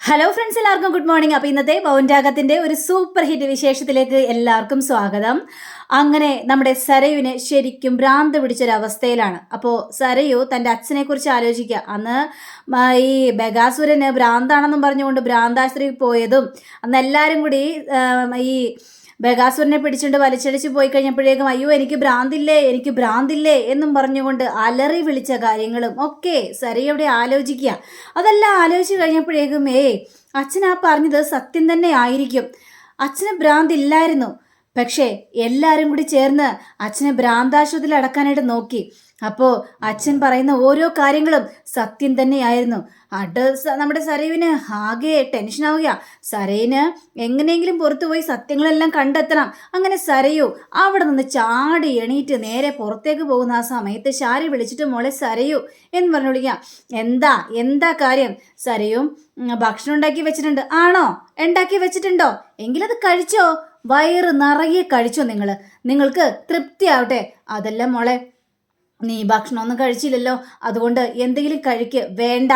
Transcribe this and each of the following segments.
Hello friends എല്ലാവർക്കും good morning അപ്പോൾ ഇന്നത്തെ പൗൻരാഗത്തിന്റെ ഒരു സൂപ്പർ ഹിറ്റ് വിശേഷത്തിലേക്ക് എല്ലാവർക്കും സ്വാഗതം. അങ്ങനെ നമ്മുടെ സരയുവിന് ശരിക്കും ഭ്രാന്ത് പിടിച്ചൊരവസ്ഥയിലാണ്. അപ്പോൾ സരയു തന്റെ അച്ഛനെ കുറിച്ച് ആലോചിക്കുക. അന്ന് ഈ ബഗാസുരന് ഭ്രാന്താണെന്നും പറഞ്ഞുകൊണ്ട് ഭ്രാന്താശ്രീ പോയതും അന്ന് എല്ലാവരും കൂടി ഈ ബഗാസുരനെ പിടിച്ചുകൊണ്ട് വലിച്ചടിച്ച് പോയി കഴിഞ്ഞപ്പോഴേക്കും അയ്യോ എനിക്ക് ഭ്രാന്തില്ലേ എനിക്ക് ഭ്രാന്തില്ലേ എന്നും പറഞ്ഞുകൊണ്ട് അലറി വിളിച്ച കാര്യങ്ങളും ഒക്കെ സരയോടെ ആലോചിക്കുക. അതെല്ലാം ആലോചിച്ച് കഴിഞ്ഞപ്പോഴേക്കും ഏയ് അച്ഛൻ ആ പറഞ്ഞത് സത്യം തന്നെ ആയിരിക്കും. അച്ഛന് ഭ്രാന്തില്ലായിരുന്നു. പക്ഷേ എല്ലാവരും കൂടി ചേർന്ന് അച്ഛനെ ഭ്രാന്താശുപത്രിയിൽ അടക്കാനായിട്ട് നോക്കി. അപ്പോൾ അച്ഛൻ പറയുന്ന ഓരോ കാര്യങ്ങളും സത്യം തന്നെയായിരുന്നു. അട്ട് നമ്മുടെ സരയുവിന് ആകെ ടെൻഷൻ ടെൻഷനാവുക സരയിന് എങ്ങനെയെങ്കിലും പുറത്തു പോയി സത്യങ്ങളെല്ലാം കണ്ടെത്തണം. അങ്ങനെ സരയു അവിടെ നിന്ന് ചാടി എണീറ്റ് നേരെ പുറത്തേക്ക് പോകുന്ന ആ സമയത്ത് ശാരി വിളിച്ചിട്ട് മോളെ സരയു എന്ന് പറഞ്ഞു വിളിക്കാം. എന്താ എന്താ കാര്യം? സരയും ഭക്ഷണം ഉണ്ടാക്കി വെച്ചിട്ടുണ്ട്. ആണോ? ഉണ്ടാക്കി വെച്ചിട്ടുണ്ടോ? എങ്കിലത് കഴിച്ചോ? വയറ് നിറയെ കഴിച്ചോ നിങ്ങൾ നിങ്ങൾക്ക് തൃപ്തിയാവട്ടെ. അതല്ല മോളെ നീ ഭക്ഷണമൊന്നും കഴിച്ചില്ലല്ലോ. അതുകൊണ്ട് എന്തെങ്കിലും കഴിക്ക്. വേണ്ട.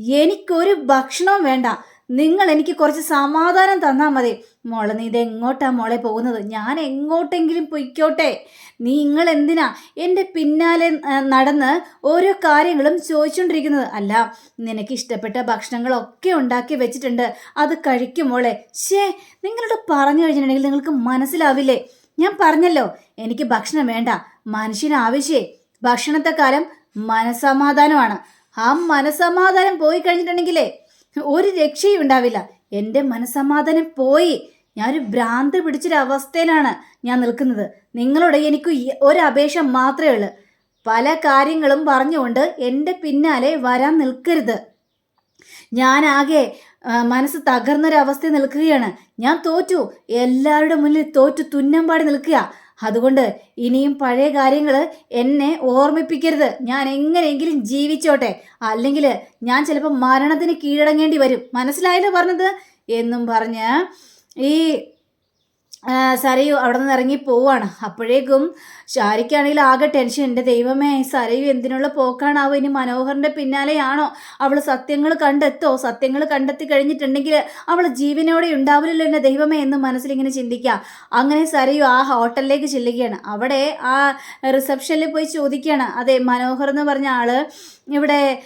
എനിക്കൊരു ഭക്ഷണവും വേണ്ട. നിങ്ങൾ എനിക്ക് കുറച്ച് സമാധാനം തന്നാൽ മതി. മോളെ നീ ഇത് എങ്ങോട്ടാ മോളെ പോകുന്നത്? ഞാൻ എങ്ങോട്ടെങ്കിലും പൊയ്ക്കോട്ടെ. നിങ്ങൾ എന്തിനാ എന്റെ പിന്നാലെ നടന്ന് ഓരോ കാര്യങ്ങളും ചോദിച്ചുകൊണ്ടിരിക്കുന്നത് അല്ല നിനക്ക് ഇഷ്ടപ്പെട്ട ഭക്ഷണങ്ങളൊക്കെ ഉണ്ടാക്കി വെച്ചിട്ടുണ്ട്. അത് കഴിക്കും മോളെ. ഷേ നിങ്ങളോട് പറഞ്ഞു കഴിഞ്ഞിട്ടുണ്ടെങ്കിൽ നിങ്ങൾക്ക് മനസ്സിലാവില്ലേ? ഞാൻ പറഞ്ഞല്ലോ എനിക്ക് ഭക്ഷണം വേണ്ട. മനുഷ്യന് ആവശ്യേ ഭക്ഷണത്തെക്കാലം മനസമാധാനമാണ് ആ മനസമാധാനം പോയി കഴിഞ്ഞിട്ടുണ്ടെങ്കിലേ ഒരു രക്ഷയും ഉണ്ടാവില്ല. എന്റെ മനസമാധാനം പോയി. ഞാൻ ഒരു ഭ്രാന്ത് പിടിച്ചൊരവസ്ഥയിലാണ് ഞാൻ നിൽക്കുന്നത്. നിങ്ങളോട് എനിക്ക് ഒരു അപേക്ഷ മാത്രമേ ഉള്ളൂ. പല കാര്യങ്ങളും പറഞ്ഞുകൊണ്ട് എന്റെ പിന്നാലെ വരാൻ നിൽക്കരുത്. ഞാനാകെ മനസ്സ് തകർന്നൊരവസ്ഥയിൽ നിൽക്കുകയാണ്. ഞാൻ തോറ്റു. എല്ലാവരുടെ മുന്നിൽ തോറ്റു തുന്നമ്പാടി നിൽക്കുക. അതുകൊണ്ട് ഇനിയും പഴയ കാര്യങ്ങൾ എന്നെ ഓർമ്മിപ്പിക്കരുത്. ഞാൻ എങ്ങനെയെങ്കിലും ജീവിച്ചോട്ടെ. അല്ലെങ്കിൽ ഞാൻ ചിലപ്പോൾ മരണത്തിന് കീഴടങ്ങേണ്ടി വരും. മനസ്സിലായല്ലോ പറഞ്ഞത്? എന്നും പറഞ്ഞ് ഈ സരയു അവിടെ നിന്ന് ഇറങ്ങി പോവാണ്. അപ്പോഴേക്കും ഷാരിക്കാണെങ്കിൽ ആകെ ടെൻഷൻ എന്റെ ദൈവമേ സരയു എന്തിനുള്ള പോക്കാണാവോ? ഇനി മനോഹറിന്റെ പിന്നാലെയാണോ? അവൾ സത്യങ്ങൾ കണ്ടെത്തോ? സത്യങ്ങൾ കണ്ടെത്തി കഴിഞ്ഞിട്ടുണ്ടെങ്കിൽ അവൾ ജീവനോടെ ഉണ്ടാവില്ലല്ലോ എന്റെ ദൈവമേ എന്ന് മനസ്സിലിങ്ങനെ ചിന്തിക്കാം അങ്ങനെ സരയു ആ ഹോട്ടലിലേക്ക് ചെല്ലുകയാണ്. അവിടെ ആ റിസപ്ഷനിൽ പോയി ചോദിക്കുകയാണ്. അതെ മനോഹർ എന്ന് പറഞ്ഞ ആൾ ഇവിടെ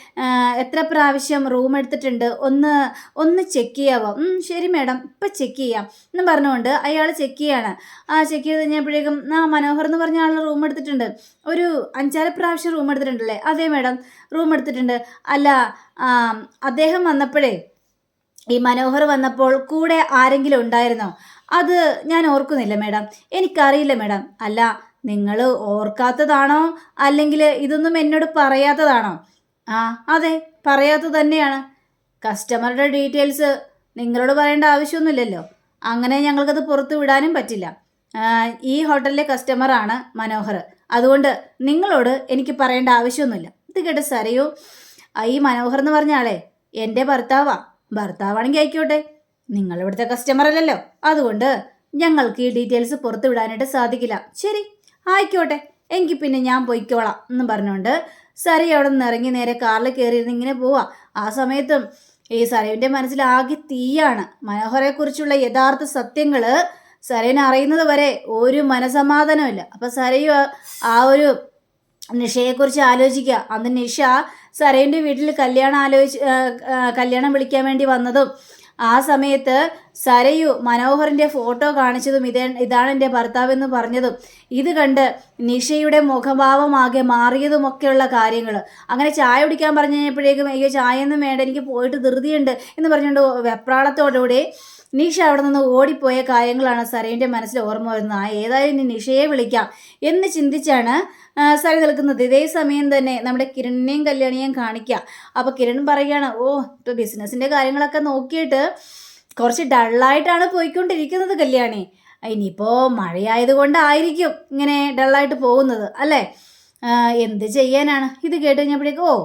എത്ര പ്രാവശ്യം റൂം എടുത്തിട്ടുണ്ട്? ഒന്ന് ഒന്ന് ചെക്ക് ചെയ്യാവോ? ശരി മാഡം. ഇപ്പം ചെക്ക് ചെയ്യാം. എന്ന് പറഞ്ഞുകൊണ്ട് അയാൾ ചെക്ക് ചെയ്യാണ്. ആ ചെക്ക് ചെയ്ത് കഴിഞ്ഞപ്പോഴേക്കും ആ മനോഹർ എന്ന് പറഞ്ഞ ആൾ റൂം എടുത്തിട്ടുണ്ട്. ഒരു അഞ്ചാറ് പ്രാവശ്യം റൂം എടുത്തിട്ടുണ്ടല്ലേ? അതെ മാഡം റൂം എടുത്തിട്ടുണ്ട്. അല്ല അദ്ദേഹം വന്നപ്പോഴേ ഈ മനോഹർ വന്നപ്പോൾ കൂടെ ആരെങ്കിലും ഉണ്ടായിരുന്നോ? അത് ഞാൻ ഓർക്കുന്നില്ല മാഡം. എനിക്കറിയില്ല മാഡം. അല്ല നിങ്ങൾ ഓർക്കാത്തതാണോ? അല്ലെങ്കിൽ ഇതൊന്നും എന്നോട് പറയാത്തതാണോ? ആ അതെ പറയാത്തത് തന്നെയാണ്. കസ്റ്റമറുടെ ഡീറ്റെയിൽസ് നിങ്ങളോട് പറയേണ്ട ആവശ്യമൊന്നുമില്ലല്ലോ. അങ്ങനെ ഞങ്ങൾക്കത് പുറത്തു വിടാനും പറ്റില്ല. ഈ ഹോട്ടലിലെ കസ്റ്റമറാണ് മനോഹർ. അതുകൊണ്ട് നിങ്ങളോട് എനിക്ക് പറയേണ്ട ആവശ്യമൊന്നുമില്ല. ഇത് കേട്ട് സരയോ ഈ മനോഹർ എന്ന് പറഞ്ഞ ആളെ എന്റെ ഭർത്താവാ. ഭർത്താവാണെങ്കിൽ ആയിക്കോട്ടെ. നിങ്ങൾ ഇവിടുത്തെ കസ്റ്റമർ അല്ലല്ലോ അതുകൊണ്ട് ഞങ്ങൾക്ക് ഈ ഡീറ്റെയിൽസ് പുറത്തു വിടാനായിട്ട് സാധിക്കില്ല. ശരി ആയിക്കോട്ടെ. എങ്കിൽ പിന്നെ ഞാൻ പൊയ്ക്കോളാം എന്ന് പറഞ്ഞുകൊണ്ട് സരി അവിടെ നിന്ന് ഇറങ്ങി നേരെ കാറിൽ കയറിയിരുന്ന് ഇങ്ങനെ പോവാ. ആ സമയത്തും ഈ സരയുവിന്റെ മനസ്സിൽ ആകെ തീയാണ്. മനോഹരെക്കുറിച്ചുള്ള യഥാർത്ഥ സത്യങ്ങൾ സരയൻ അറിയുന്നത് വരെ ഒരു മനസമാധാനമില്ല അപ്പം സരയു ആ ഒരു നിഷയെക്കുറിച്ച് ആലോചിക്കുക. അന്ന് നിഷ സരയുടെ വീട്ടിൽ കല്യാണം ആലോചിച്ച് കല്യാണം വിളിക്കാൻ വേണ്ടി വന്നതും ആ സമയത്ത് സരയു മനോഹറിന്റെ ഫോട്ടോ കാണിച്ചതും ഇതേ ഇതാണ് എന്റെ ഭർത്താവെന്ന് പറഞ്ഞതും. ഇത് കണ്ട് നിഷയുടെ മുഖഭാവമാകെ മാറിയതുമൊക്കെയുള്ള കാര്യങ്ങൾ അങ്ങനെ ചായ കുടിക്കാൻ പറഞ്ഞു കഴിഞ്ഞപ്പോഴേക്കും അയ്യോ ചായയൊന്നും വേണ്ട എനിക്ക് പോയിട്ട് ധൃതിയുണ്ട് എന്ന് പറഞ്ഞുകൊണ്ട് വെപ്രാളത്തോടുകൂടി നിഷ അവിടെ നിന്ന് ഓടിപ്പോയ കാര്യങ്ങളാണ് സരയുടെ മനസ്സിൽ ഓർമ്മ വരുന്നത്. ആ ഏതായാലും ഇനി നിഷയെ വിളിക്കാം എന്ന് ചിന്തിച്ചാണ് സരി നിൽക്കുന്നത്. ഇതേ സമയം തന്നെ നമ്മുടെ കിരണിനെയും കല്യാണിയെയും കാണിക്കുക അപ്പോൾ കിരൺ പറയുകയാണ് ഓ ഇപ്പോൾ ബിസിനസ്സിന്റെ കാര്യങ്ങളൊക്കെ നോക്കിയിട്ട് കുറച്ച് ഡള്ളായിട്ടാണ് പോയിക്കൊണ്ടിരിക്കുന്നത് കല്യാണി. ഇനിയിപ്പോൾ മഴയായത് കൊണ്ടായിരിക്കും ഇങ്ങനെ ഡള്ളായിട്ട് പോകുന്നത് അല്ലേ? എന്ത് ചെയ്യാനാണ്? ഇത് കേട്ട് കഴിഞ്ഞപ്പോഴേക്കും ഓ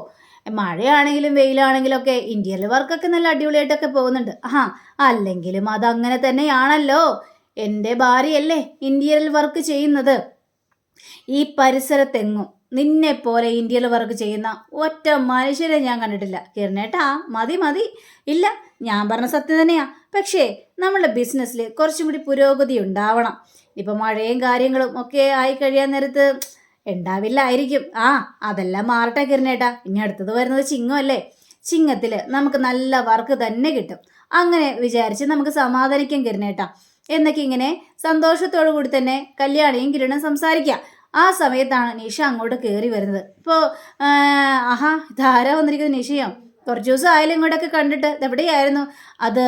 മഴയാണെങ്കിലും വെയിലാണെങ്കിലും ഒക്കെ ഇന്ത്യയിൽ വർക്കൊക്കെ നല്ല അടിപൊളിയായിട്ടൊക്കെ പോകുന്നുണ്ട്. ആ അല്ലെങ്കിലും അതങ്ങനെ തന്നെയാണല്ലോ. എന്റെ ഭാര്യയല്ലേ ഇന്ത്യയിൽ വർക്ക് ചെയ്യുന്നത്. ഈ പരിസരത്തെങ്ങും നിന്നെ പോലെ ഇന്ത്യയിൽ വർക്ക് ചെയ്യുന്ന ഒറ്റ മനുഷ്യരെ ഞാൻ കണ്ടിട്ടില്ല. കിരണേട്ടാ മതി മതി. ഇല്ല ഞാൻ പറഞ്ഞ സത്യം തന്നെയാ. പക്ഷേ നമ്മളുടെ ബിസിനസ്സിൽ കുറച്ചും കൂടി പുരോഗതി ഉണ്ടാവണം. ഇപ്പം മഴയും കാര്യങ്ങളും ഒക്കെ ആയി കഴിയാൻ നേരത്ത് ഉണ്ടാവില്ലായിരിക്കും. ആ അതെല്ലാം മാറട്ടെ കിരണേട്ടാ ഇനി അടുത്തത് വരുന്നത് ചിങ്ങമല്ലേ ചിങ്ങത്തിൽ നമുക്ക് നല്ല വർക്ക് തന്നെ കിട്ടും. അങ്ങനെ വിചാരിച്ച് നമുക്ക് സമാധാനിക്കാം കിരണേട്ടാ എന്നൊക്കെ ഇങ്ങനെ സന്തോഷത്തോടു കൂടി തന്നെ കല്യാണിയും കിരണും സംസാരിക്കുക ആ സമയത്താണ് നിഷ അങ്ങോട്ട് കയറി വരുന്നത്. ഇപ്പോൾ ആഹാ ഇതാരാ വന്നിരിക്കുന്നത് നിഷയോ? കുറച്ച് ദിവസം ആയാലും ഇങ്ങോട്ടൊക്കെ കണ്ടിട്ട് ഇതെവിടെയായിരുന്നു അത്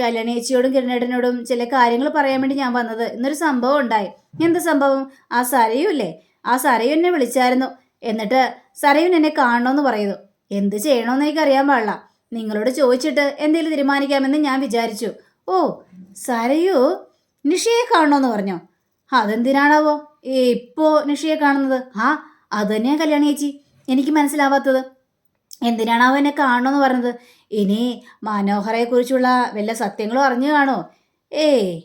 കല്യാണേച്ചിയോടും കിരണേട്ടനോടും ചില കാര്യങ്ങൾ പറയാൻ വേണ്ടി ഞാൻ വന്നത്. ഇന്നൊരു സംഭവം ഉണ്ടായി. എന്ത് സംഭവം? ആ സാരയും ഇല്ലേ ആ സരയു എന്നെ വിളിച്ചായിരുന്നു. എന്നിട്ട് സരയുൻ എന്നെ കാണണമെന്ന് പറയുന്നു. എന്ത് ചെയ്യണമെന്ന് എനിക്ക് അറിയാൻ പാടില്ല. നിങ്ങളോട് ചോദിച്ചിട്ട് എന്തെങ്കിലും തീരുമാനിക്കാമെന്ന് ഞാൻ വിചാരിച്ചു. ഓ സരയു നിഷയെ കാണണമെന്ന് പറഞ്ഞോ? അതെന്തിനാണാവോ? ഇപ്പോ നിഷയെ കാണുന്നത്. ആ അത് തന്നെയാ കല്യാണി ചേച്ചി. എനിക്ക് മനസ്സിലാവാത്തത്. എന്തിനാണാവോ എന്നെ കാണണമെന്ന് പറഞ്ഞത്? ഇനി മനോഹരയെക്കുറിച്ചുള്ള വല്ല സത്യങ്ങളും അറിഞ്ഞു കാണോ ഏയ്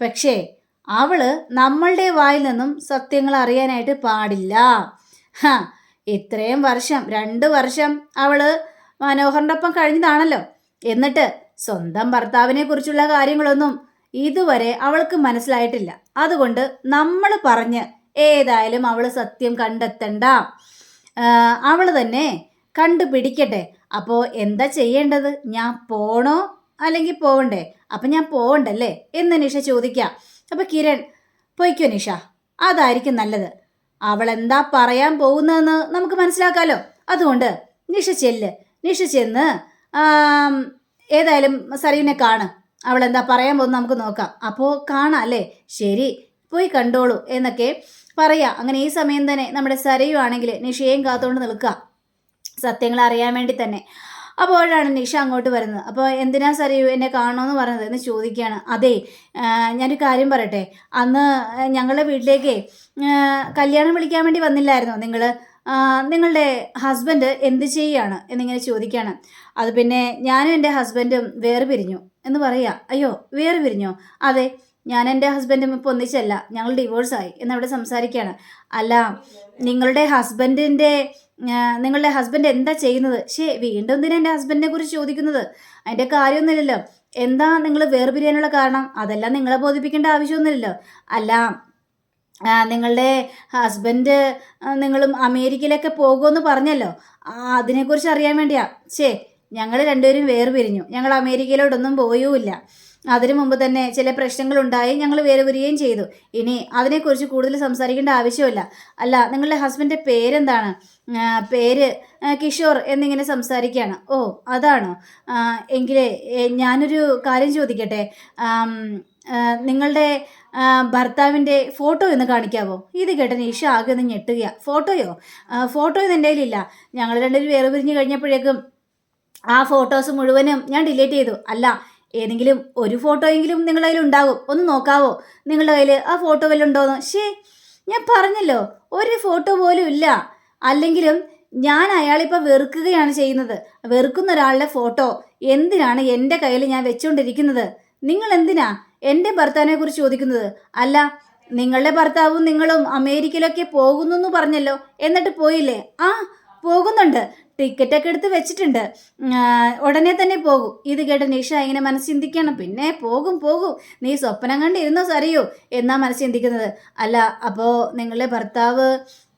പക്ഷേ അവൾ നമ്മളുടെ വായിൽ നിന്നും സത്യങ്ങൾ അറിയാനായിട്ട് പാടില്ല. ഹാ ഇത്രയും വർഷം രണ്ട് വർഷം അവൾ മനോഹറിന്റെ ഒപ്പം കഴിഞ്ഞതാണല്ലോ. എന്നിട്ട് സ്വന്തം ഭർത്താവിനെ കുറിച്ചുള്ള കാര്യങ്ങളൊന്നും ഇതുവരെ അവൾക്ക് മനസ്സിലായിട്ടില്ല. അതുകൊണ്ട് നമ്മൾ പറഞ്ഞ് ഏതായാലും അവൾ സത്യം കണ്ടെത്തണ്ട. അവൾ തന്നെ കണ്ടുപിടിക്കട്ടെ. അപ്പോൾ എന്താ ചെയ്യേണ്ടത്? ഞാൻ പോണോ? അല്ലെങ്കിൽ പോകണ്ടേ അപ്പം ഞാൻ പോകണ്ടല്ലേ എന്ന് നിഷ ചോദിക്കാം. അപ്പം കിരൺ പൊയ്ക്കോ നിഷ അതായിരിക്കും നല്ലത്. അവൾ എന്താ പറയാൻ പോകുന്നതെന്ന് നമുക്ക് മനസ്സിലാക്കാലോ. അതുകൊണ്ട് നിഷ ചെല്ല്. നിഷ ചെന്ന് ഏതായാലും സരീനെ കാണ്. അവൾ എന്താ പറയാൻ പോകുന്നത് നമുക്ക് നോക്കാം. അപ്പോൾ കാണാം അല്ലേ? ശരി പോയി കണ്ടോളൂ എന്നൊക്കെ പറയാം. അങ്ങനെ ഈ സമയം തന്നെ നമ്മുടെ സരയു ആണെങ്കിൽ നിഷയെയും കാത്തുകൊണ്ട് നിൽക്കുക സത്യങ്ങൾ അറിയാൻ വേണ്ടി തന്നെ. അപ്പോഴാണ് നിഷ അങ്ങോട്ട് വരുന്നത്. അപ്പോൾ എന്തിനാ സരയു എന്നെ കാണണമെന്ന് പറഞ്ഞത് എന്ന് ചോദിക്കുകയാണ്. അതെ ഞാനൊരു കാര്യം പറയട്ടെ. അന്ന് ഞങ്ങളുടെ വീട്ടിലേക്ക് കല്യാണം വിളിക്കാൻ വേണ്ടി വന്നില്ലായിരുന്നോ നിങ്ങൾ നിങ്ങളുടെ ഹസ്ബൻഡ് എന്ത് ചെയ്യാണ് എന്നിങ്ങനെ ചോദിക്കുകയാണ്. അത് പിന്നെ ഞാനും എന്റെ ഹസ്ബൻഡും വേറെ പിരിഞ്ഞു എന്ന് പറയുക അയ്യോ വേറെ പിരിഞ്ഞോ അതെ ഞാൻ എന്റെ ഹസ്ബൻഡും ഇപ്പോൾ ഒന്നിച്ചല്ല. ഞങ്ങൾ ഡിവോഴ്സായി എന്നവിടെ സംസാരിക്കുകയാണ് അല്ല നിങ്ങളുടെ ഹസ്ബൻഡിന്റെ നിങ്ങളുടെ ഹസ്ബൻഡ് എന്താ ചെയ്യുന്നത്? ശേ വീണ്ടും എന്തിനാ എന്റെ ഹസ്ബൻഡിനെ കുറിച്ച് ചോദിക്കുന്നത്? അതിന്റെ കാര്യമൊന്നുമില്ലല്ലോ. എന്താ നിങ്ങൾ വേർപിരിയാനുള്ള കാരണം? അതെല്ലാം നിങ്ങളെ ബോധിപ്പിക്കേണ്ട ആവശ്യമൊന്നുമില്ലല്ലോ. അല്ല നിങ്ങളുടെ ഹസ്ബൻഡ് നിങ്ങളും അമേരിക്കയിലൊക്കെ പോകുമെന്ന് പറഞ്ഞല്ലോ. അതിനെക്കുറിച്ച് അറിയാൻ വേണ്ടിയാ. ശേ ഞങ്ങൾ രണ്ടുപേരും വേർപിരിഞ്ഞു. ഞങ്ങൾ അമേരിക്കയിലോട്ടൊന്നും പോയുമില്ല അതിനു മുമ്പ് തന്നെ ചില പ്രശ്നങ്ങളുണ്ടായി ഞങ്ങൾ വേർപിരിയുകയും ചെയ്തു. ഇനി അതിനെക്കുറിച്ച് കൂടുതൽ സംസാരിക്കേണ്ട ആവശ്യമില്ല. അല്ല നിങ്ങളുടെ ഹസ്ബൻഡിന്റെ പേരെന്താണ്? പേര് കിഷോർ എന്നിങ്ങനെ സംസാരിക്കുകയാണ്. ഓ അതാണോ? എങ്കിലേ ഞാനൊരു കാര്യം ചോദിക്കട്ടെ? നിങ്ങളുടെ ഭർത്താവിന്റെ ഫോട്ടോ ഒന്ന് കാണിക്കാവോ? ഇത് കേട്ട നിഷ ആകെ ഒന്ന് ഞെട്ടുക ഫോട്ടോയോ? ഫോട്ടോ ഇതെന്റെ കയ്യിലില്ല. ഞങ്ങൾ രണ്ടുപേരും വേറെ പിരിഞ്ഞ് കഴിഞ്ഞപ്പോഴേക്കും ആ ഫോട്ടോസ് മുഴുവനും ഞാൻ ഡിലീറ്റ് ചെയ്തു. അല്ല ഏതെങ്കിലും ഒരു ഫോട്ടോയെങ്കിലും നിങ്ങളുടെ കയ്യിൽ ഉണ്ടാകും. ഒന്ന് നോക്കാവോ? നിങ്ങളുടെ കയ്യിൽ ആ ഫോട്ടോ വല്ലതും ഉണ്ടോയെന്ന് ശേ ഞാൻ പറഞ്ഞല്ലോ ഒരു ഫോട്ടോ പോലും ഇല്ല. അല്ലെങ്കിലും ഞാൻ അയാളിപ്പോൾ വെറുക്കുകയാണ് ചെയ്യുന്നത്. വെറുക്കുന്ന ഒരാളുടെ ഫോട്ടോ എന്തിനാണ് എന്റെ കയ്യിൽ ഞാൻ വെച്ചുകൊണ്ടിരിക്കുന്നത് നിങ്ങൾ എന്തിനാ എന്റെ ഭർത്താവിനെ കുറിച്ച് ചോദിക്കുന്നത്? അല്ല നിങ്ങളുടെ ഭർത്താവും നിങ്ങളും അമേരിക്കയിലൊക്കെ പോകുന്നു എന്ന് പറഞ്ഞല്ലോ. എന്നിട്ട് പോയില്ലേ? ആ പോകുന്നുണ്ട്. ടിക്കറ്റൊക്കെ എടുത്ത് വെച്ചിട്ടുണ്ട്. ഉടനെ തന്നെ പോകും. ഇത് കേട്ട് നിഷ ഇങ്ങനെ മനസ്സ് ചിന്തിക്കണം പിന്നെ പോകും പോകും. നീ സ്വപ്നം കണ്ടിരുന്നോ സറിയോ? എന്നാ മനസ്സ് ചിന്തിക്കുന്നത് അല്ല അപ്പോൾ നിങ്ങളുടെ ഭർത്താവ്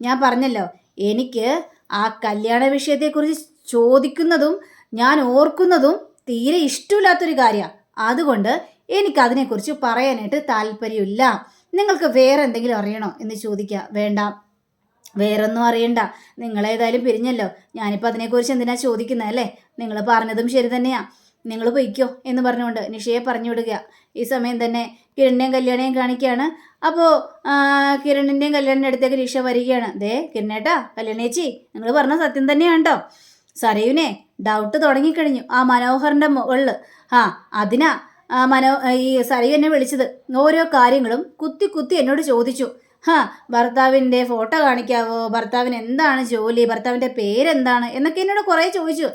ഞാൻ പറഞ്ഞല്ലോ എനിക്ക് ആ കല്യാണ വിഷയത്തെക്കുറിച്ച് ചോദിക്കുന്നതും ഞാൻ ഓർക്കുന്നതും തീരെ ഇഷ്ടമില്ലാത്തൊരു കാര്യമാണ് അതുകൊണ്ട് എനിക്ക് അതിനെക്കുറിച്ച് പറയാനായിട്ട് താല്പര്യമില്ല. നിങ്ങൾക്ക് വേറെ എന്തെങ്കിലും അറിയണോ എന്ന് ചോദിക്കുക വേണ്ട. വേറൊന്നും അറിയണ്ട. നിങ്ങളേതായാലും പിരിഞ്ഞല്ലോ. ഞാനിപ്പോൾ അതിനെക്കുറിച്ച് എന്തിനാ ചോദിക്കുന്നത് അല്ലേ? നിങ്ങൾ പറഞ്ഞതും ശരി തന്നെയാണ് നിങ്ങൾ പൊയ്ക്കോ എന്ന് പറഞ്ഞുകൊണ്ട് നിഷയെ പറഞ്ഞു വിടുക. ഈ സമയം തന്നെ കിരണിന്റെയും കല്യാണിയും കാണിക്കുകയാണ്. അപ്പോൾ കിരണിന്റെയും കല്യാണിന്റെ അടുത്തേക്ക് നിഷ വരികയാണ്. ദേ കിരണേട്ടാ കല്യാണേച്ചി നിങ്ങൾ പറഞ്ഞ സത്യം തന്നെയാണ് കേട്ടോ സരയുനെ ഡൗട്ട് തുടങ്ങിക്കഴിഞ്ഞു. ആ മനോഹറിന്റെ മുകളിൽ ആ അതിനാ മനോ ഈ സരയു എന്നെ വിളിച്ചത്. ഓരോ കാര്യങ്ങളും കുത്തി കുത്തി എന്നോട് ചോദിച്ചു. ഹാ ഭർത്താവിന്റെ ഫോട്ടോ കാണിക്കാവോ? ഭർത്താവിന് എന്താണ് ജോലി? ഭർത്താവിന്റെ പേരെന്താണ്? എന്നൊക്കെ എന്നോട് കുറേ ചോദിച്ചു.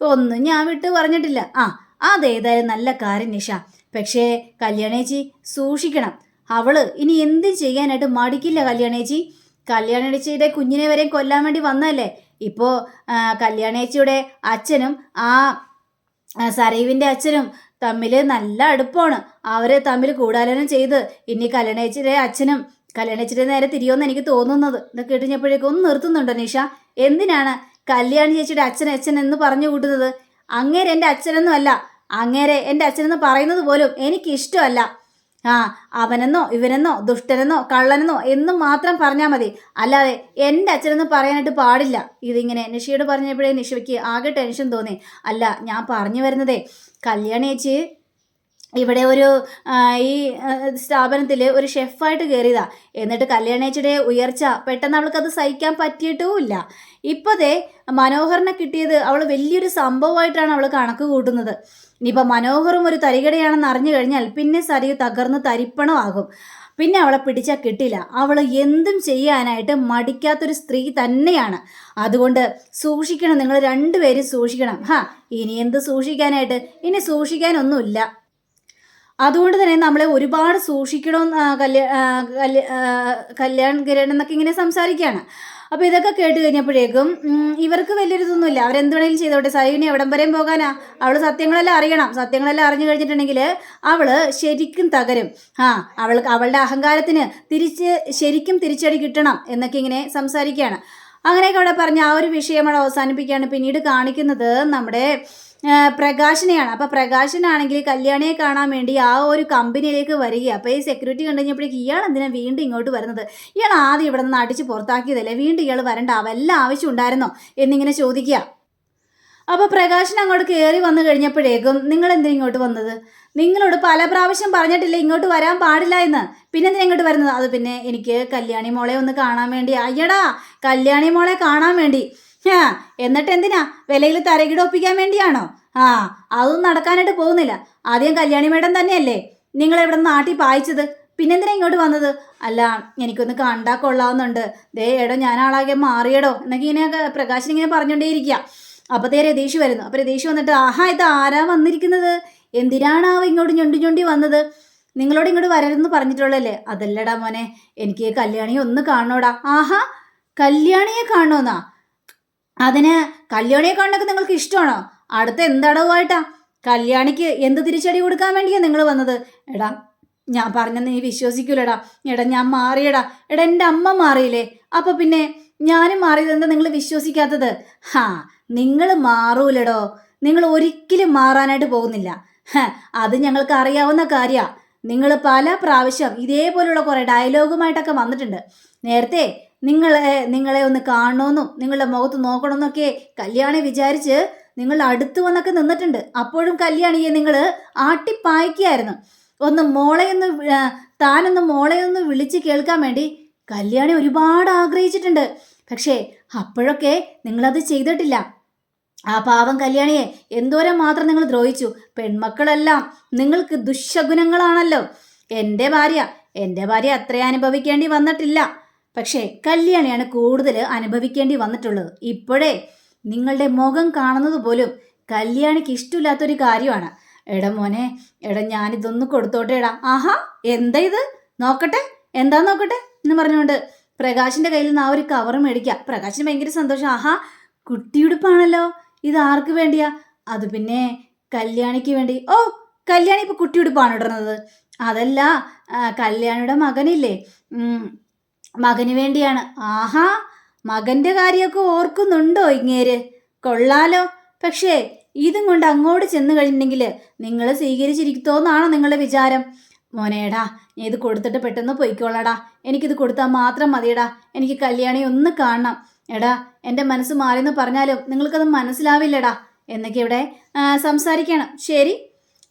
ഒന്നും ഞാൻ വിട്ട് പറഞ്ഞിട്ടില്ല. ആ അതേതായാലും നല്ല കാര്യം നിഷ. പക്ഷേ കല്യാണേച്ചി സൂക്ഷിക്കണം. അവൾ ഇനി എന്തും ചെയ്യാനായിട്ട് മടിക്കില്ല കല്യാണേച്ചി. കല്യാണേച്ചിയുടെ കുഞ്ഞിനെ വരെ കൊല്ലാൻ വേണ്ടി വന്നതല്ലേ? ഇപ്പോൾ കല്യാണേച്ചിയുടെ അച്ഛനും ആ സരീവിന്റെ അച്ഛനും തമ്മിൽ നല്ല അടുപ്പമാണ് അവർ തമ്മിൽ കൂടാലനം ചെയ്ത്. ഇനി കല്യാണേച്ചിയുടെ അച്ഛനും കല്യാണേച്ചിയുടെ നേരെ തിരിയോന്ന് എനിക്ക് തോന്നുന്നത്. ഇതൊക്കെ കേട്ടുകഴിഞ്ഞപ്പോഴേക്കും ഒന്ന് നിർത്തുന്നുണ്ടോ നിഷ? എന്തിനാണ് കല്യാണി ചേച്ചിയുടെ അച്ഛൻ അച്ഛൻ എന്ന് പറഞ്ഞു കൂട്ടുന്നത്? അങ്ങേരെ എന്റെ അച്ഛനൊന്നും അല്ല. അങ്ങേരെ എന്റെ അച്ഛനെന്ന് പറയുന്നത് പോലും എനിക്ക് ഇഷ്ടമല്ല ആ അവനെന്നോ ഇവനെന്നോ ദുഷ്ടനെന്നോ കള്ളനെന്നോ എന്നും മാത്രം പറഞ്ഞാൽ മതി. അല്ലാതെ എന്റെ അച്ഛനെന്ന് പറയാനായിട്ട് പാടില്ല. ഇതിങ്ങനെ നിഷയോട് പറഞ്ഞപ്പോഴേ നിഷയ്ക്ക് ആകെ ടെൻഷൻ തോന്നി. അല്ല ഞാൻ പറഞ്ഞു വരുന്നതേ കല്യാണി ചേച്ചി ഇവിടെ ഒരു ഈ സ്ഥാപനത്തിൽ ഒരു ഷെഫായിട്ട് കയറിയതാ എന്നിട്ട് കല്യാണേച്ചിയുടെ ഉയർച്ച പെട്ടെന്ന് അവൾക്കത് സഹിക്കാൻ പറ്റിയിട്ടുമില്ല ഇപ്പോഴേ മനോഹറിനെ കിട്ടിയത് അവൾ വലിയൊരു സംഭവമായിട്ടാണ് അവൾ കണക്ക് കൂട്ടുന്നത്. ഇനിയിപ്പോൾ മനോഹറും ഒരു തരികടയാണെന്ന് അറിഞ്ഞു കഴിഞ്ഞാൽ പിന്നെ സരിയു തകർന്ന് തരിപ്പണമാകും പിന്നെ അവളെ പിടിച്ചാൽ കിട്ടില്ല. അവൾ എന്തും ചെയ്യാനായിട്ട് മടിക്കാത്തൊരു സ്ത്രീ തന്നെയാണ്. അതുകൊണ്ട് സൂക്ഷിക്കണം നിങ്ങൾ രണ്ടുപേരും സൂക്ഷിക്കണം. ഹാ ഇനി എന്ത് സൂക്ഷിക്കാനായിട്ട്? ഇനി സൂക്ഷിക്കാനൊന്നുമില്ല. അതുകൊണ്ട് തന്നെ നമ്മളെ ഒരുപാട് സൂക്ഷിക്കണം കല്യാ കല്യാ കല്യാൺ കിരൺ എന്നൊക്കെ ഇങ്ങനെ സംസാരിക്കുകയാണ്. അപ്പോൾ ഇതൊക്കെ കേട്ട് കഴിഞ്ഞപ്പോഴേക്കും ഇവർക്ക് വലിയൊരു ഇതൊന്നുമില്ല അവരെന്ത് വേണേലും ചെയ്തോട്ടെ. സൈവിനി എവിടം വരെയും പോകാനാ. അവൾ സത്യങ്ങളെല്ലാം അറിയണം. സത്യങ്ങളെല്ലാം അറിഞ്ഞു കഴിഞ്ഞിട്ടുണ്ടെങ്കിൽ അവൾ ശരിക്കും തകരും. ആ അവൾക്ക് അവളുടെ അഹങ്കാരത്തിന് തിരിച്ച് ശരിക്കും തിരിച്ചടി കിട്ടണം എന്നൊക്കെ ഇങ്ങനെ സംസാരിക്കുകയാണ്. അങ്ങനെയൊക്കെ അവിടെ പറഞ്ഞ് ആ ഒരു വിഷയം അവിടെ അവസാനിപ്പിക്കുകയാണ്. പിന്നീട് കാണിക്കുന്നത് നമ്മുടെ പ്രകാശനെയാണ്. അപ്പോൾ പ്രകാശനാണെങ്കിൽ കല്യാണിയെ കാണാൻ വേണ്ടി ആ ഒരു കമ്പനിയിലേക്ക് വരിക അപ്പോൾ ഈ സെക്യൂരിറ്റി കണ്ടു കഴിഞ്ഞപ്പോഴേക്ക് ഇയാൾ എന്തിനാണ് വീണ്ടും ഇങ്ങോട്ട് വരുന്നത്? ഇയാൾ ആദ്യം ഇവിടെ നിന്ന് അടിച്ച് പുറത്താക്കിയതല്ലേ? വീണ്ടും ഇയാൾ വരേണ്ട. വല്ല ആവശ്യം ഉണ്ടായിരുന്നോ? എന്നിങ്ങനെ ചോദിക്കുക. അപ്പോൾ പ്രകാശൻ അങ്ങോട്ട് കയറി വന്നു കഴിഞ്ഞപ്പോഴേക്കും നിങ്ങൾ എന്തിനാ ഇങ്ങോട്ട് വന്നത്? നിങ്ങളോട് പല പ്രാവശ്യം പറഞ്ഞിട്ടില്ലേ ഇങ്ങോട്ട് വരാൻ പാടില്ല എന്ന്? പിന്നെ എന്തിനാ ഇങ്ങോട്ട് വരുന്നത്? അത് പിന്നെ എനിക്ക് കല്യാണി മോളെ ഒന്ന് കാണാൻ വേണ്ടി. അയ്യടാ കല്യാണി മോളെ കാണാൻ വേണ്ടി. ആ എന്നിട്ട് എന്തിനാ വിലയിൽ തരകിടൊപ്പിക്കാൻ വേണ്ടിയാണോ? ആ അതൊന്നും നടക്കാനായിട്ട് പോകുന്നില്ല. ആദ്യം കല്യാണി മേഡം തന്നെയല്ലേ. നിങ്ങൾ എവിടെ നാട്ടിൽ പായിച്ചത്? പിന്നെന്തിനാ ഇങ്ങോട്ട് വന്നത്? അല്ല എനിക്കൊന്ന് കണ്ടാ കൊള്ളാവുന്നുണ്ട്. ദേ എടോ ഞാൻ ആളാകെ മാറിയടോ. എന്നൊക്കെ ഇങ്ങനെ പ്രകാശൻ ഇങ്ങനെ പറഞ്ഞുകൊണ്ടേയിരിക്കുക അപ്പോഴത്തേ രതീഷ് വരുന്നു. അപ്പോൾ രതീഷ് വന്നിട്ട് ആഹാ ഇത് ആരാ വന്നിരിക്കുന്നത്? എന്തിനാണാവോ ഇങ്ങോട്ട് ഞൊണ്ടി ഞൊണ്ടി വന്നത്? നിങ്ങളോട് ഇങ്ങോട്ട് വരരുതെന്ന് പറഞ്ഞിട്ടുള്ളല്ലേ അതല്ലടാ മോനെ എനിക്ക് കല്യാണിയെ ഒന്ന് കാണണോടാ. ആഹാ കല്യാണിയെ കാണണമെന്നാ അതിന് കല്യാണിയെ കാണണൊക്കെ നിങ്ങൾക്ക് ഇഷ്ടമാണോ? അടുത്ത എന്തടവുമായിട്ടാ? കല്യാണിക്ക് എന്ത് തിരിച്ചടി കൊടുക്കാൻ വേണ്ടിയാ നിങ്ങൾ വന്നത്? എടാ ഞാൻ പറഞ്ഞെന്ന് നീ വിശ്വസിക്കൂലടാ. എടാ ഞാൻ മാറിയടാ. എടാ എന്റെ അമ്മ മാറിയില്ലേ? അപ്പൊ പിന്നെ ഞാനും മാറിയതെന്താ നിങ്ങൾ വിശ്വസിക്കാത്തത്? ഹാ നിങ്ങൾ മാറൂലടോ. നിങ്ങൾ ഒരിക്കലും മാറാനായിട്ട് പോകുന്നില്ല. അത് ഞങ്ങൾക്ക് അറിയാവുന്ന കാര്യമാണ് നിങ്ങൾ പല പ്രാവശ്യം ഇതേപോലുള്ള കുറേ ഡയലോഗുമായിട്ടൊക്കെ വന്നിട്ടുണ്ട്. നേരത്തെ നിങ്ങളെ നിങ്ങളെ ഒന്ന് കാണണമെന്നും നിങ്ങളുടെ മുഖത്ത് നോക്കണമെന്നൊക്കെ കല്യാണി വിചാരിച്ച് നിങ്ങൾ അടുത്ത് വന്നൊക്കെ നിന്നിട്ടുണ്ട്. അപ്പോഴും കല്യാണിയെ നിങ്ങൾ ആട്ടിപ്പായ്ക്കായിരുന്നു. ഒന്ന് മോളെയൊന്ന് താനൊന്ന് മോളെയൊന്ന് വിളിച്ച് കേൾക്കാൻ വേണ്ടി കല്യാണി ഒരുപാട് ആഗ്രഹിച്ചിട്ടുണ്ട്. പക്ഷേ അപ്പോഴൊക്കെ നിങ്ങളത് ചെയ്തിട്ടില്ല. ആ പാവം കല്യാണിയെ എന്തോരം മാത്രം നിങ്ങൾ ദ്രോഹിച്ചു. പെൺമക്കളെല്ലാം നിങ്ങൾക്ക് ദുശകുനങ്ങളാണല്ലോ. എന്റെ ഭാര്യ എന്റെ ഭാര്യ അത്രയും അനുഭവിക്കേണ്ടി വന്നിട്ടില്ല. പക്ഷേ കല്യാണിയാണ് കൂടുതൽ അനുഭവിക്കേണ്ടി വന്നിട്ടുള്ളത്. ഇപ്പോഴേ നിങ്ങളുടെ മുഖം കാണുന്നത് പോലും കല്യാണിക്ക് ഇഷ്ടമില്ലാത്തൊരു കാര്യമാണ്. എടാ മോനെ എടാ ഞാനിതൊന്ന് കൊടുത്തോട്ടെ എടാ. ആഹാ എന്താ ഇത്? നോക്കട്ടെ എന്താ നോക്കട്ടെ എന്ന് പറഞ്ഞുകൊണ്ട് പ്രകാശിന്റെ കയ്യിൽ നിന്ന് ആ ഒരു കവർ മേടിക്കുക. പ്രകാശിന് ഭയങ്കര സന്തോഷം. ആഹാ കുട്ടിയുടുപ്പാണല്ലോ. ഇത് ആർക്ക് വേണ്ടിയാ? അത് പിന്നെ കല്യാണിക്ക് വേണ്ടി. ഓ കല്യാണി ഇപ്പൊ കുട്ടിയുടുപ്പാണ് ഇടുന്നത്. അതല്ല കല്യാണിയുടെ മകനില്ലേ. മകന് വേണ്ടിയാണ്. ആഹാ മകന്റെ കാര്യമൊക്കെ ഓർക്കുന്നുണ്ടോ ഇങ്ങേര്? കൊള്ളാലോ. പക്ഷേ ഇതും കൊണ്ട് അങ്ങോട്ട് ചെന്ന് കഴിഞ്ഞിട്ടുണ്ടെങ്കിൽ നിങ്ങൾ സ്വീകരിച്ചിരിക്കുത്തോന്നാണോ നിങ്ങളുടെ വിചാരം? മോനേടാ ഞാൻ ഇത് കൊടുത്തിട്ട് പെട്ടെന്ന് പൊയ്ക്കോളടാ. എനിക്കിത് കൊടുത്താൽ മാത്രം മതിയടാ. എനിക്ക് കല്യാണി ഒന്ന് കാണണം. എടാ എന്റെ മനസ്സ് മാറിയെന്ന് പറഞ്ഞാലും നിങ്ങൾക്കത് മനസ്സിലാവില്ലടാ. എന്നൊക്കെ ഇവിടെ സംസാരിക്കണം. ശരി?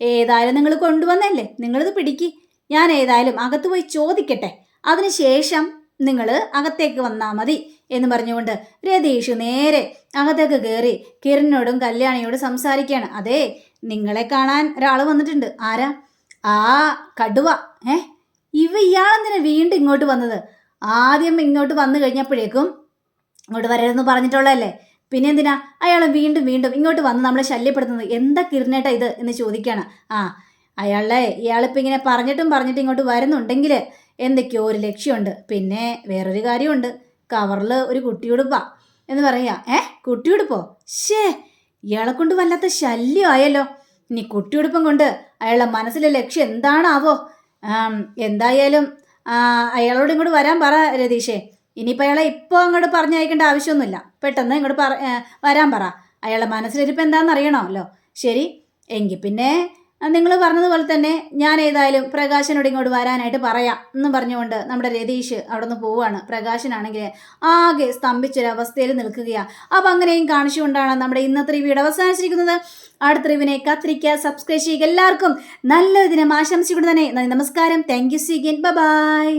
ഏതായാലും നിങ്ങൾ കൊണ്ടുവന്നല്ലേ? നിങ്ങളിത് പിടിക്ക്. ഞാൻ ഏതായാലും അകത്ത് പോയി ചോദിക്കട്ടെ. അതിനുശേഷം നിങ്ങൾ അകത്തേക്ക് വന്നാൽ മതി എന്ന് പറഞ്ഞുകൊണ്ട് രതീഷ് നേരെ അകത്തേക്ക് കയറി കിരണിനോടും കല്യാണിയോടും സംസാരിക്കുകയാണ് അതെ നിങ്ങളെ കാണാൻ ഒരാൾ വന്നിട്ടുണ്ട്. ആരാ? ആ കടുവ. ഏ? ഇവ ഇയാളെന്തിനാ വീണ്ടും ഇങ്ങോട്ട് വന്നത്? ആദ്യം ഇങ്ങോട്ട് വന്നു കഴിഞ്ഞപ്പോഴേക്കും ഇങ്ങോട്ട് വരരുതെന്ന് പറഞ്ഞിട്ടുള്ളതല്ലേ? പിന്നെ എന്തിനാ അയാൾ വീണ്ടും വീണ്ടും ഇങ്ങോട്ട് വന്ന് നമ്മളെ ശല്യപ്പെടുത്തുന്നത്? എന്താ കിരണേട്ടാ ഇത് എന്ന് ചോദിക്കുകയാണ് ആ അയാളെ ഇയാളിപ്പോൾ ഇങ്ങനെ പറഞ്ഞിട്ടും പറഞ്ഞിട്ടും ഇങ്ങോട്ട് വരുന്നുണ്ടെങ്കിൽ എന്തൊക്കെയോ ഒരു ലക്ഷ്യമുണ്ട്. പിന്നെ വേറൊരു കാര്യമുണ്ട്. കവറിൽ ഒരു കുട്ടിയുടുപ്പാ എന്ന് പറയാ. ഏ? കുട്ടിയുടുപ്പോ ഷേ ഇയാളെ കൊണ്ട് വല്ലാത്ത ശല്യമായല്ലോ. ഇനി കുട്ടിയുടുപ്പം കൊണ്ട് അയാളുടെ മനസ്സിലെ ലക്ഷ്യം എന്താണാവോ? എന്തായാലും അയാളോട് ഇങ്ങോട്ട് വരാൻ പറ രതീഷേ. ഇനിയിപ്പോൾ അയാളെ ഇപ്പോൾ അങ്ങോട്ട് പറഞ്ഞയക്കേണ്ട ആവശ്യമൊന്നുമില്ല. പെട്ടെന്ന് ഇങ്ങോട്ട് പറ വരാൻ പറ. അയാളുടെ മനസ്സിലിരിപ്പം എന്താണെന്ന് അറിയണമല്ലോ ശരി എങ്കിൽ പിന്നെ നിങ്ങൾ പറഞ്ഞതുപോലെ തന്നെ ഞാൻ ഏതായാലും പ്രകാശനോട് ഇങ്ങോട്ട് വരാനായിട്ട് പറയാം എന്നും പറഞ്ഞുകൊണ്ട് നമ്മുടെ രതീഷ് അവിടെ നിന്ന് പോവുകയാണ് പ്രകാശനാണെങ്കിൽ ആകെ സ്തംഭിച്ചൊരവസ്ഥയിൽ നിൽക്കുകയാണ് അപ്പം അങ്ങനെയും കാണിച്ചുകൊണ്ടാണ് നമ്മുടെ ഇന്നത്തെ റിവ്യൂടെ അവസാനിച്ചിരിക്കുന്നത്. അടുത്ത റിവിനെ കത്തിരിക്കുക സബ്സ്ക്രൈബ് ചെയ്യുക. എല്ലാവർക്കും നല്ലൊരു ദിനം ആശംസിച്ചുകൊണ്ട് തന്നെ നമസ്കാരം. Thank you C by